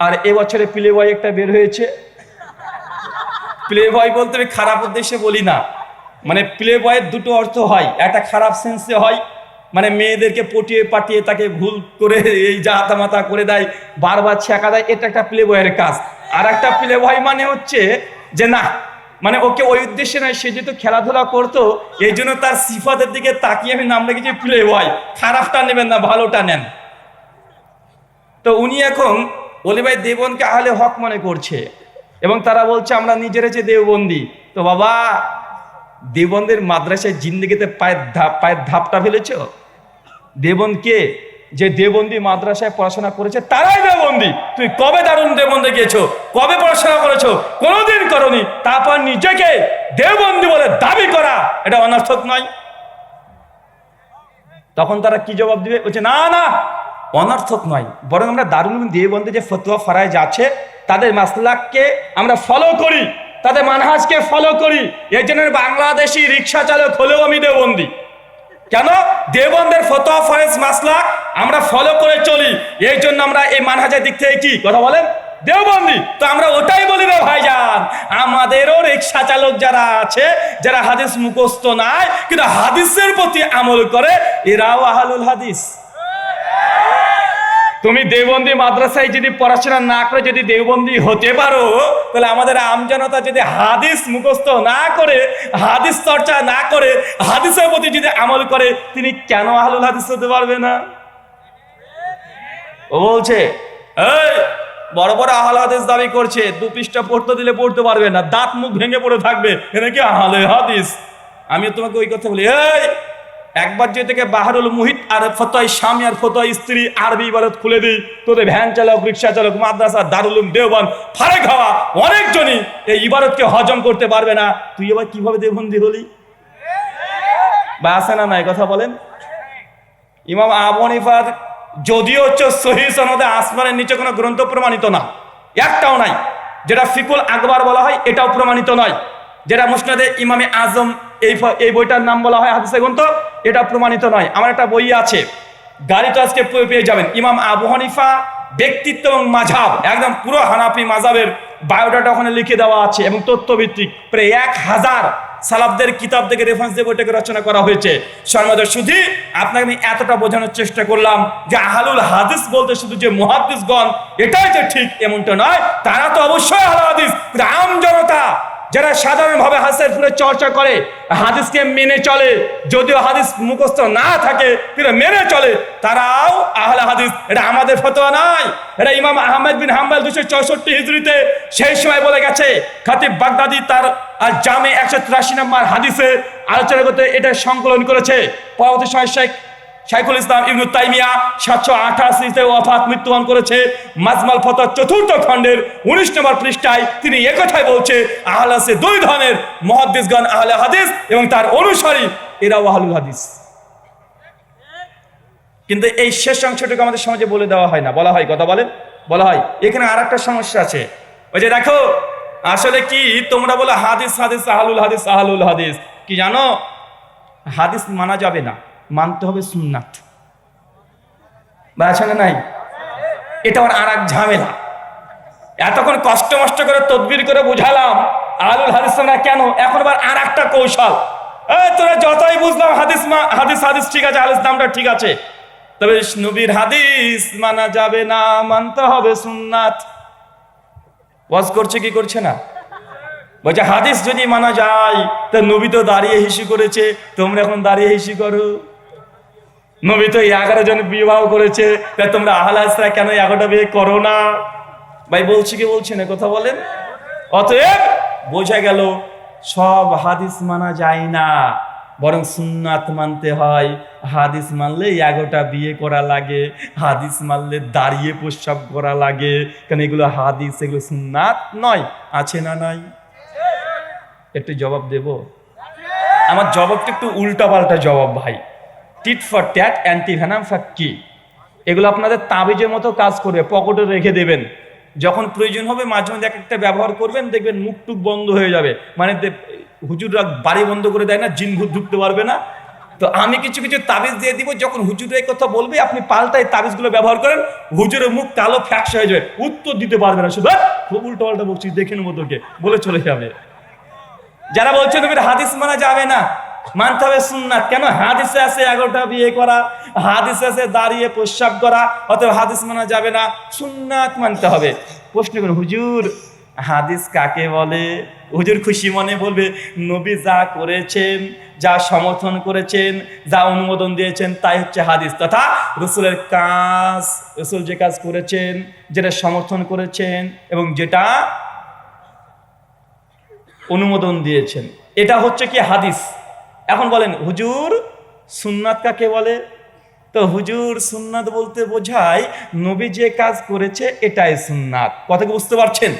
আর এবছরে প্লে বয় একটা বের হয়েছে। প্লে বয় বলতে আমি খারাপ উদ্দেশ্যে বলি না। মানে প্লে বয়ের দুটো অর্থ হয়। একটা খারাপ সেন্সে হয় মানে মেয়েদেরকে পটিয়ে পাটিয়ে তাকে ভুল করে এই জাহাতা মাতা করে দেয়, বারবার ছেঁকা দেয়, এটা একটা প্লে বয়ের কাজ। আর একটা প্লে বয় মানে হচ্ছে যে না মানে ওকে ওই উদ্দেশ্যে নয়, সে যেহেতু খেলাধুলা করতো, এই জন্য তার সিফাতের দিকে তাকিয়ে আমি নাম রেখেছি প্লে বয় খারাপটা নেবেন না, ভালোটা নেন। তো উনি এখন বলি, ভাই, দেবনকে আহলে হক মনে করছে। এবং তারা বলছে, আমরা নিজেরা যে দেওবন্দি। তো বাবা, দেবন্দের মাদ্রাসায় জিন্দগিতে পায়ের ধাপ পায়ের ধাপটা ফেলেছ? দেবন কে? যে দেবন্দি মাদ্রাসায় পড়াশোনা করেছে, তারাই দেবন্দি। তুই কবে দারুণ দেবন্দে গিয়েছো? কবে পড়াশোনা করেছ? কোনোদিন করনি। তারপর নিজেকে দেবন্দি বলে দাবি করা, এটা অনর্থক নয়। তখন তারা কি জবাব দিবে? বলছে, না না অনর্থক নয়, বরং আমরা দারুল দেওবন্দে যে ফতুয়া ফারায় যাচ্ছে, তাদের মাসলাককে আমরা ফলো করি, তাদের মানহাজকে ফলো করি। এই জন্য বাংলাদেশি রিক্সা চালক হলেও আমি দেওবন্দি। কেন? দেবন্দের ফতোয়া, ফয়েজ, মাসলাক আমরা ফলো করে চলি। এই জন্য আমরা এই মানহাজের দিক থেকে কি কথা বলেন? দেওবন্দি। তো আমরা ওটাই বলি রে ভাইজান, আমাদেরও রিক্সা চালক যারা আছে, যারা হাদিস মুখস্থ নাই, কিন্তু হাদিসের প্রতি আমল করে, এরাও আহালুল হাদিস। তুমি দেওবন্দি মাদ্রাসায় যদি পড়াশোনা না করে যদি দেওবন্দি হতে পারো, তাহলে আমাদের আমজনতা যদি হাদিস মুখস্থ না করে, হাদিস চর্চা না করে, হাদিসের প্রতি যদি আমল করে, তিনি কেন আহলুল হাদিস হতে পারবে না? ও বলছে, এই, বড় বড় আহল হাদিস দাবি করছে, দু পৃষ্ঠা পড়তে দিলে পড়তে পারবে না, দাঁত মুখ ভেঙে পড়ে থাকবে এটা কি আহলে হাদিস? আমি তোমাকে ওই কথা বলি, এই একবার যে থেকে বাহারুল মুহিত আর ফতোয় স্বামী আর ফতোয় স্ত্রী আরবি ইবারত খুলে দিই তোদের ভ্যান চালক, রিক্সা চালক, মাদ্রাসা, দারুলুম, দেওবান ফারে খাওয়া অনেকজনই এই ইবারতকে হজম করতে পারবে না। তুই এবার কীভাবে দেবন্দি হলি? বা আছে না নাই? কথা বলেন। ইমাম আবনিফার যদিও হচ্ছে সহি সনদে আসমানের নিচে কোনো গ্রন্থ প্রমাণিত না, একটাও নাই। যেটা ফিকুল আকবর বলা হয়, এটাও প্রমাণিত নয়। যেটা মুসনাদে ইমামে আজম এই এই বইটার নাম বলা হয় হাদিসে গ্রন্থ। এটা প্রমাণিত নয়। আমার একটা বই আছে। গাড়িতে আজকে পেয়ে- যাবেন। ইমাম আবু হানিফা ব্যক্তিত্ব এবং মাঝাব একদম পুরো হানাফি মাঝাবের বায়োডাটা ওখানে লিখে দেওয়া আছে এবং তথ্যভিত্তিক। প্রায় এক হাজার সালাবদের কিতাব থেকে রেফারেন্স দিয়ে বইটাকে রচনা করা হয়েছে। সর্বদা শুধু আপনাকে আমি এতটা বোঝানোর চেষ্টা করলাম যে আহালুল হাদিস বলতে শুধু যে মুহাদ্দিসগণ, এটাই যে ঠিক, এমনটা নয়। তারা তো অবশ্যই আহলে হাদিস। আম জনতা যারা সাধারণভাবে হাদিসের পুরো চর্চা করে, হাদিসকে মেনে চলে, যদিও হাদিস মুখস্থ না থাকে, কিন্তু মেনে চলে, তারাও আহলে হাদিস। এটা আমাদের ফতোয়া নয়। এটা ইমাম আহমেদ বিন হাম্বাল দুশো চৌষট্টি হিজড়িতে সেই সময় বলে গেছে, খাতিব বাগদাদি তার, আর জামে একশো তিরাশি নম্বর হাদিসে আলোচনা করতে এটা সংকলন করেছে। পরবর্তী সময় শেখ শাইখুল ইসলাম ইবনু তাইমিয়া সাতশো আঠাশিতে ওয়াফাত মৃত্যুবরণ করেছে। মাজমাল ফতা চতুর্থ খণ্ডের উনিশ নম্বর পৃষ্ঠায় তিনি একথাই বলছে আহলে হাদিসে দুই ধরনের মহাদ্দিসগণ, আহলে হাদিস এবং তার অনুসারী এরা আহলুল হাদিস। কিন্তু এই শেষ অংশটুকু আমাদের সমাজে বলে দেওয়া হয় না। বলা হয়, কথা বলেন? বলা হয়। এখানে আর একটা সমস্যা আছে। ওই যে দেখো, আসলে কি তোমরা বলো হাদিস হাদিস, আহলুল হাদিস আহলুল হাদিস। কি জানো? হাদিস মানা যাবে না। মানতে হবে সুন্নাত। বা না নাই? এটা আমার আর এক ঝামেলা। এতক্ষণ কষ্ট মষ্ট করে তদবির করে বুঝালাম, আলুল হাদিস কেন? এখন আবার আর একটা কৌশল তোরা যতই বুঝলাম হাদিস মা- হাদিস হাদিস ঠিক আছে আলিস নামটা ঠিক আছে। তবে নবীর হাদিস মানা যাবে না, মানতে হবে সুন্নাত। ওয়াজ করছে কি করছে না? বলছে, হাদিস যদি মানা যায়, তা নবী তো দাঁড়িয়ে হিসু করেছে, তোমরা এখন দাঁড়িয়ে হিসু করো। নবী তো এগারো জন বিবাহ করেছে তোমরা আহলাসরা কেন এগারোটা বিয়ে করো না? ভাই, বলছি কি বলছি না, কথা বলেন। অতএব বোঝা গেল, সব হাদিস মানা যায় না, বরং সুন্নাত মানতে হয়। হাদিস মানলে এগারোটা বিয়ে করা লাগে, হাদিস মানলে দাঁড়িয়ে প্রস্রাব করা লাগে। কারণ এগুলো হাদিস, এগুলো সুন্নাত নয়, আছে না নাই? একটু জবাব দেব? আমার জবাবটা একটু উল্টা পাল্টা জবাব, ভাই। Tit for tat anti venom for কি? এগুলো আপনাদের তাবিজের মতো কাজ করবে পকেটে রেখে দেবেন। যখন প্রয়োজন হবে মাঝে মাঝে এক একটা ব্যবহার করবেন দেখবেন মুখ টুক বন্ধ হয়ে যাবে। মানে হুজুররা বাড়ি বন্ধ করে দেয় না জিন ভূত ঢুকতে পারবে না। তো আমি কিছু কিছু তাবিজ দিয়ে দিব যখন হুজুর এই কথা বলবে আপনি পাল্টাই তাবিজগুলো ব্যবহার করেন হুজুরের মুখ কালো ফ্যাক্স হয়ে যাবে। উত্তর দিতে পারবে না শুধু "হ্যাঁ, উল্টো পাল্টা বলছি দেখে নেব তোকে। বলে চলে যাবে। যারা বলছে নবীর হাদিস মানা যাবে না। মানতে হবে সুন্নাত। কেন? হাদিসে আছে এগারোটা বিয়ে করা, হাদিসে আছে দাঁড়িয়ে প্রস্রাব করা অথবা হাদিস মানা যাবে না, সুন্নাত মানতে হবে। প্রশ্ন করুন, হুজুর, হাদিস কাকে বলে? হুজুর খুশি মনে বলবে, নবী যা করেছেন, যা সমর্থন করেছেন, যা অনুমোদন দিয়েছেন, তাই হচ্ছে হাদিস। তথা রসুলের কাজ, রসুল যে কাজ করেছেন, যেটা সমর্থন করেছেন এবং যেটা অনুমোদন দিয়েছেন, এটা হচ্ছে কি হাদিস? এখন বলেন, হুজুর সুন্নাত কাকে বলে? তো হুজুর সুন্নাত বলতে বোঝায়, নবী যে কাজ করেছে এটাই সুন্নাত। কথা কি বুঝতে পারছেন?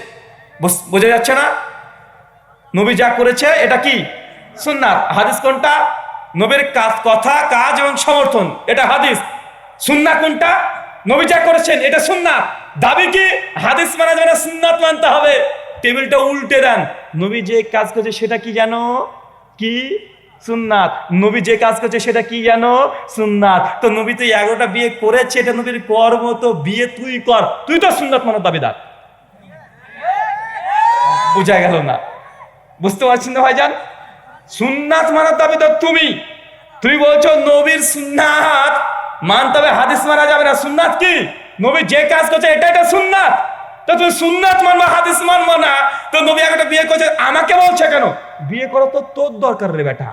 বুঝ- যাচ্ছে না? নবী যা করেছে, এটা কি? সুন্নাত। হাদিস কোনটা? নবীর কাজ কথা, কাজ এবং সমর্থন, এটা হাদিস। সুন্না কোনটা? নবী যা করেছেন, এটা সুন্নাত। দাবি কি? হাদিস মানা যাবে না সুন্নাত মানতে হবে। টেবিলটা উল্টে দেন। নবী যে কাজ করেছে, সেটা কি জানো? কি? সুন্নাত। নবী যে কাজ করছে সেটা কি জানো? সুন্নাত। তো নবী তো এগারোটা বিয়ে করেছে, এটা নবীর কর্ম, তো বিয়ে তুই কর। তুই তো সুন্নাত মানার দাবিদার। বোঝা গেল না। বুঝতে পারছেন না ভাইজান? সুন্নাত মানার দাবি তো তুমি। তুমি বলছো নবীর সুন্নাত মানতে হবে, হাদিস মানা যাবে না। সুন্নাত কি? নবী যে কাজ করছে এটা এটা সুন্নাত। তো তুমি সুন্নাত মানবা, হাদিস মানবো না। তো নবী একটা বিয়ে করছে, আমাকে বলছে কেন? বিয়ে করো তো তোর দরকার রে বেটা।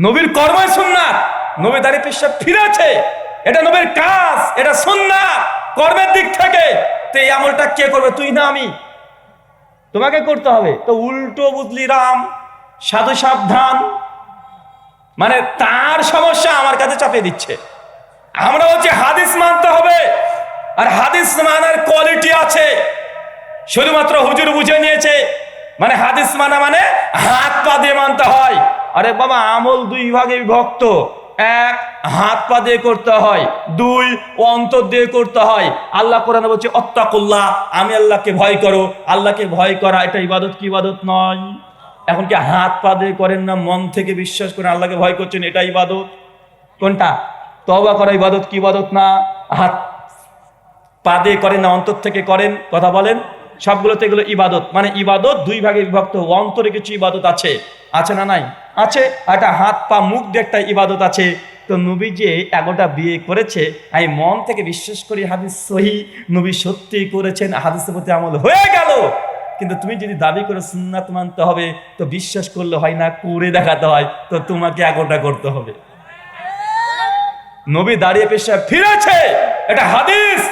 নবীর কর্মই সুন্নাত। নবী দাঁড়িয়ে পেশাব ফিরেছে। এটা নবীর কাজ, এটা সুন্নাত। কর্মের দিক থেকে। তো এই আমলটা কে করবে? তুই না আমি। তোমাকে করতে হবে। তো উল্টো বুঝলি রাম, সাধু সাবধান। মানে তার সমস্যা আমার কাছে চাপিয়ে দিচ্ছে। আমরা হচ্ছে হাদিস মানতে হবে। আর হাদিস মানার কোয়ালিটি আছে। শুধুমাত্র হুজুর বুঝে নিয়েছে। মানে হাদিস মানা মানে হাত পা দিয়ে মানতে হয়। আরে বাবা, আমল দুই ভাগে বিভক্ত এক, হাত পা দিয়ে করতে হয়। দুই, অন্তর দিয়ে করতে হয়। আল্লাহ কোরআনে বলছে, অত্তাকুল্লাহ, আমি আল্লাহকে ভয় করো। আল্লাহকে ভয় করা, এটা ইবাদত কি ইবাদত নয়? এখন কি হাত পা দিয়ে করেন না, মন থেকে বিশ্বাস করে আল্লাহকে ভয় করছেন, এটা ইবাদত? কোনটা? তবা করা ইবাদত কি ইবাদত না? হাত পা দিয়ে করেন না, অন্তর থেকে করেন, কথা বলেন? সবগুলোতে এগুলো ইবাদত। মানে ইবাদত দুই ভাগে বিভক্ত, অন্তরে কিছু ইবাদত আছে। আছে না নাই? আছে, একটা হাত পা, মুখ দিয়ে একটা ইবাদত আছে। তো নবী যে এগারোটা বিয়ে করেছে, আমি মন থেকে বিশ্বাস করি হাদিস সহি, নবী সত্যি করেছেন, হাদিসের প্রতি আমল হয়ে গেল। কিন্তু তুমি যদি দাবি করে সুন্নাত মানতে হবে, তো বিশ্বাস করলে হয় না, করে দেখাতে হয়, তো তোমাকে এগারোটা করতে হবে। নবী দাঁড়িয়ে পেশা ফিরেছে, এটা হাদিস।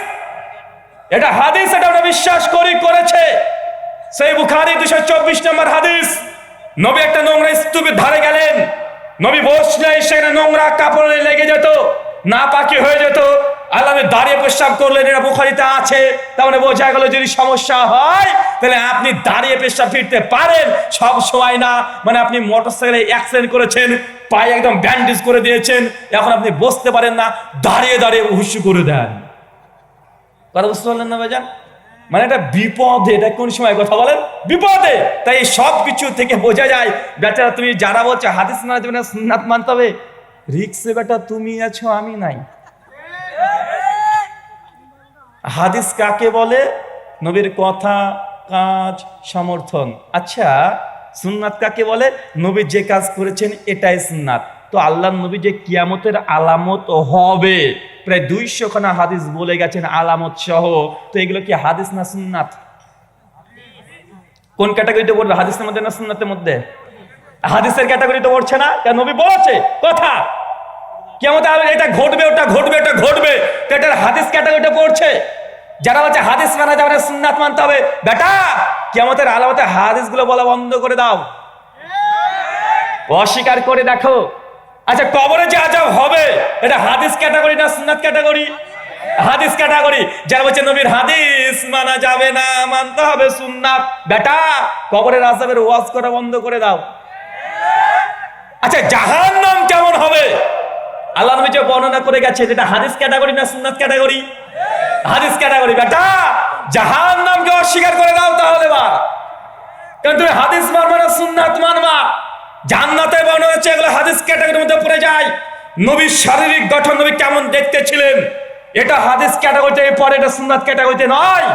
এটা হাদিস, এটা আমরা বিশ্বাস করি, করেছে। সেই বুখারি দুশো চব্বিশ নম্বর হাদিস। নবী একটা নোংরা স্তূপের ধারে গেলেন। নবী বসলে সেখানে নোংরা কাপড়ে লেগে যেত না পাকি হয়ে যেত। আল্লাহ দাঁড়িয়ে পেশাব করলেন এটা বুখারিতে আছে। তাহলে বোঝা গেল যদি সমস্যা হয়, তাহলে আপনি দাঁড়িয়ে পেশাব ফিরতে পারেন। সব সময় না মানে আপনি মোটর সাইকেলে অ্যাক্সিডেন্ট করেছেন, পায়ে একদম ব্যান্ডেজ করে দিয়েছেন, এখন আপনি বসতে পারেন না, দাঁড়িয়ে দাঁড়িয়ে হুসু করে দেন। কথা বুঝতে পারলেন না ভাইজান? মানে এটা বিপদে, এটা কোন সময়? কথা বলেন? বিপদে! তাই সব কিছু থেকে বোঝা যায়, বেচারা তুমি যারা বলছো, হাদিস মানা না সুন্নাত মানতে হবে? রিক্সে বেটা, তুমি আছো, আমি নাই। হাদিস কাকে বলে? নবীর কথা, কাজ, সমর্থন। আচ্ছা সুন্নাত কাকে বলে? নবী যে কাজ করেছেন, এটাই সুন্নাত। তো আল্লাহ নবী যে কিয়ামতের আলামত হবে প্রায় দুইশো খানা হাদিস বলে গেছেন আলামত সহ। তো এগুলো কি হাদিস না সুন্নাত? কোন ক্যাটাগরিতে পড়বে? হাদিসের মধ্যে না সুন্নাতের মধ্যে? হাদিসের ক্যাটাগরিতে পড়ছে না? কেন নবী বলেছে, কথা। কেমন এটা ঘটবে, ওটা ঘটবে ওটা ঘটবে। এটার হাদিস ক্যাটাগরিটা পড়ছে। যারা বলছে হাদিস মানা যাবে সুন্নাত মানতে হবে, বেটা কেমতের আলামতে হাদিসগুলো বলা বন্ধ করে দাও। অস্বীকার করে দেখো। আচ্ছা কবরে যে আজাব হবে, এটা হাদিস ক্যাটাগরি না সুন্নাত ক্যাটাগরি? হাদিস ক্যাটাগরি। যারা বলছে, নবীর হাদিস মানা যাবে না, মানতে হবে সুন্নাত। বেটা, কবরের আজাবের ওয়াজ করা বন্ধ করে দাও। আচ্ছা জাহান্নাম কেমন হবে? আল্লাহ নবী যে বর্ণনা করে গেছে যেটা হাদিস ক্যাটাগরি না সুন্নাত ক্যাটাগরি? হাদিস ক্যাটাগরি, বেটা, জাহান্নামকে অস্বীকার করে দাও তাহলে বা কারণ তুমি হাদিস মানবা না, সুন্নাত মানবা। জান্নাতে বর্ণনা হচ্ছে এগুলো হাদিস ক্যাটাগরির মধ্যে পড়ে যায়। নবীর শারীরিক গঠন নবী কেমন দেখতে ছিলেন এটা হাদিস ক্যাটাগরিতে পরে এটা সুন্নাত ক্যাটাগরিতে নয়।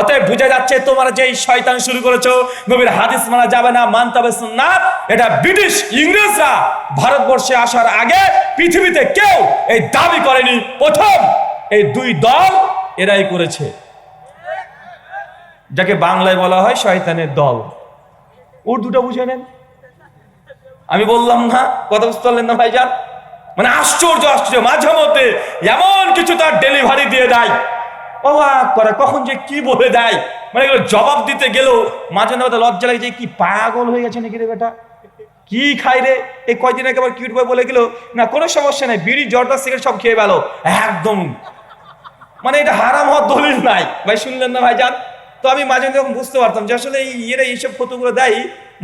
অতএব বুঝা যাচ্ছে তোমরা যে এই শয়তান শুরু করেছ, নবীর হাদিস মানা যাবে না, মানতে হবে সুন্নাত। এটা ব্রিটিশ ইংরেজরা ভারতবর্ষে আসার আগে পৃথিবীতে কেউ এই দাবি করেনি। প্রথম, এই দুই দল এরাই করেছে। যাকে বাংলায় বলা হয় শয়তানের দল। উর্দুটা বুঝে নেন। আমি বললাম, না, কথা বুঝতে পারলেন না ভাইজান? মানে আশ্চর্য আশ্চর্য মাঝে মধ্যে এমন কিছু তার ডেলিভারি দিয়ে দেয়। অবাক করে, কখন যে কি বলে দেয়। মানে জবাব দিতে গেলেও মাঝে মধ্যে লজ্জা লাগে যে, কি পাগল হয়ে গেছে নাকি রে বেটা? কি খাই রে? এই কয়দিন আগে আবার কিউট বয় বলে গেল, না, কোনো সমস্যা নেই, বিড়ি, জর্দা, সিগারেট সব খেয়ে গেল একদম। মানে এটা হারাম হওয়ার দলিল নাই। ভাই, শুনলেন না ভাই যান তো আমি মাঝে মাঝে বুঝতে পারতাম যে আসলে এই ইয়েরা এইসব ফটোগুলো দেয়,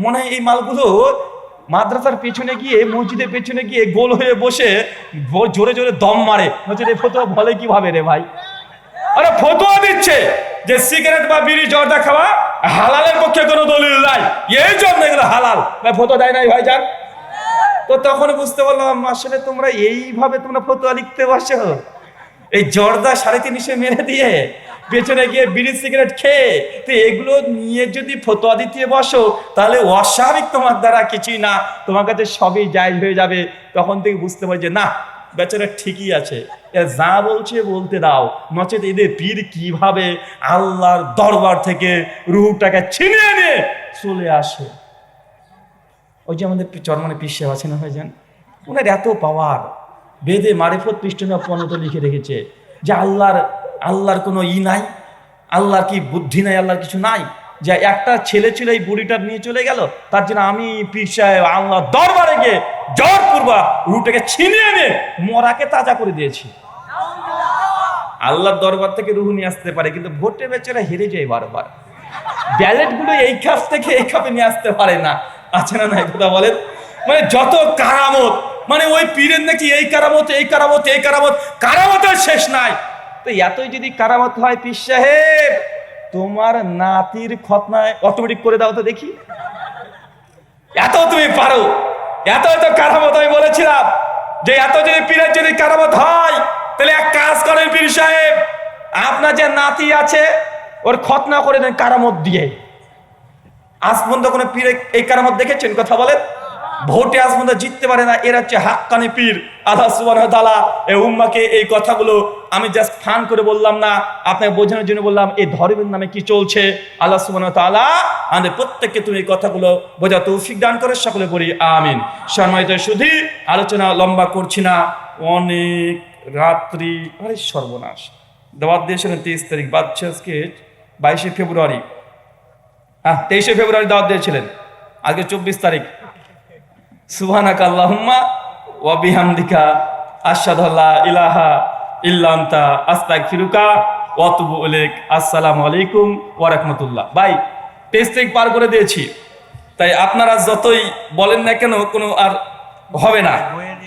মনে হয় এই মালগুলো মাদ্রাসার পেছনে গিয়ে, মসজিদের পেছনে গিয়ে গোল হয়ে বসে জোরে জোরে দম মারে। এই ফটো বলে কীভাবে রে ভাই? আরে ফটোয়া দিচ্ছে যে সিগারেট বা বিড়ি, জর্দা খাওয়া হালালের পক্ষে কোনো দলিল নাই। এই জন্য এগুলো হালাল। ভাই ফটো দেয় নাই ভাই যান তো তখন বুঝতে পারলাম, আসলে তোমরা এইভাবে তোমরা ফটোয়া লিখতে বসো এই জর্দা সাড়ে তিনশো মেরে দিয়ে পেছনে গিয়ে বিড়ি, সিগারেট খেয়ে, তো এগুলো নিয়ে যদি ফতোয়া দিতে বসো, তাহলে অস্বাভাবিক তোমার দ্বারা কিছুই না। তোমার কাছে সবই জায়জ হয়ে যাবে। তখন থেকে বুঝতে পারি যে, না, বেচারা ঠিকই আছে। যা বলছে বলতে দাও। নচেত এদের পীর কীভাবে আল্লাহর দরবার থেকে রুহটাকে ছিনিয়ে নিয়ে চলে আসে? ওই যে আমাদের চরমানে পিসে আছে না ভাই যান ওনার এত পাওয়ার বেদে মারিফত পৃষ্ঠনা পর্যন্ত লিখে রেখেছে যে, আল্লাহর আল্লাহর কোনো ই নাই, আল্লাহর কি বুদ্ধি নাই, আল্লাহর কিছু নাই? যে একটা ছেলে ছিল এই বুড়িটা নিয়ে চলে গেল, তার জন্য আমি সাহেব আল্লাহ দরবারে গিয়ে জ্বর পূর্বা রুটাকে ছিনিয়ে নিয়ে মরাকে তাজা করে দিয়েছি। আল্লাহর দরবার থেকে রুহু নিয়ে আসতে পারে, কিন্তু ভোটে বেচারা হেরে যায় বারবার। ব্যালেটগুলো এই কাপ থেকে এই কাপে নিয়ে আসতে পারে না। আছে না নাই কথা বলেন? মানে যত কারামত মানে ওই পীরের নাকি এই কারামত এই কারামত এই কারামত, কারামতের শেষ নাই। তো এতই যদি কারামত হয় পীর সাহেব, তোমার নাতির খতনায় অটোমেটিক করে দাও তো দেখি। এত তুমি পারো, এত এত কারামত আমি বলেছিলাম যে এত যদি পীরের যদি কারামত হয়, তাহলে এক কাজ করেন পীর সাহেব, আপনার যে নাতি আছে, ওর খতনা করে দেন কারামত দিয়ে। আজ পর্যন্ত কোনো পীর এই কারামত দেখেছেন? কথা বলেন। ভোটে আজ পর্যন্ত জিততে পারে না। এরা হচ্ছে হাক্কানি পীর, আল্লাহ সুবহানাহু ওয়া তাআলা এই উম্মাকে এই কথাগুলো আমি জাস্ট ফান করে বললাম না, আপনাকে বোঝানোর জন্য বললাম, এই ধর্মের নামে কি চলছে? আল্লাহ সুবহানাহু ওয়া তাআলা আমাদের প্রত্যেককে তুমি এই কথাগুলো বোঝা তৌফিক দান করে সকলে করি আমিন। সম্মানিত শুধু আলোচনা লম্বা করছি না, অনেক রাত্রি, আরে সর্বনাশ। দাওয়াত দিয়েছিলেন তেইশ তারিখ বাচ্চা আজকে বাইশে ফেব্রুয়ারি। হ্যাঁ তেইশে ফেব্রুয়ারি দাওয়াত দিয়েছিলেন, আজকে চব্বিশ তারিখ। সুবহানাকা আল্লাহুম্মা ওয়া বিহামদিকা আশহাদু ইলাহা ইল্লা আনতা আস্তাগফিরুকা ওয়া আতুবু আসসালামু আলাইকুম ওয়া রাহমাতুল্লাহ। ভাই তারিখ পার করে দিয়েছি। তাই আপনারা যতই বলেন না কেন কোনো আর হবে না।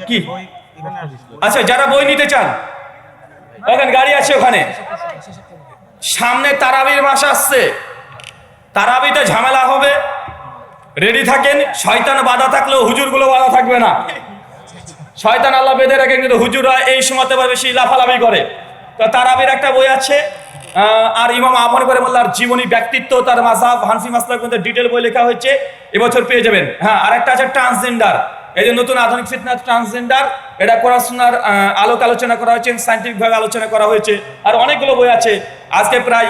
কি? আচ্ছা যারা বই নিতে চান ওখানে গাড়ি আছে ওখানে। সামনে তারাবির মাস আসছে। তারাবিতে ঝামেলা হবে। রেডি থাকেন? শয়তান বাধা থাকলেও হুজুরগুলো বাধা থাকবে না। শয়তান আল্লাহ বেঁধে রাখেন, কিন্তু হুজুররা এই সময়তে বেশি লাফালাফি করে। তো তারাবির একটা বই আছে আর ইমাম আমর করে মোল্লার জীবনী ব্যক্তিত্ব, তার মাসাব হানফি মাসলার কিন্তু ডিটেল বই লেখা হয়েছে, এবছর পেয়ে যাবেন। হ্যাঁ আর একটা আছে ট্রান্সজেন্ডার এই যে নতুন আধুনিক ফিটনেস ট্রান্সজেন্ডার এটা পড়াশোনার আলোক আলোচনা করা হয়েছে সাইন্টিফিক ভাবে আলোচনা করা হয়েছে। আর অনেকগুলো বই আছে। আজকে প্রায়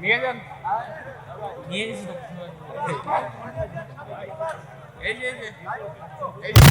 নিয়ে যান নিয়ে গেছি তো। এই যে এই যে এই যে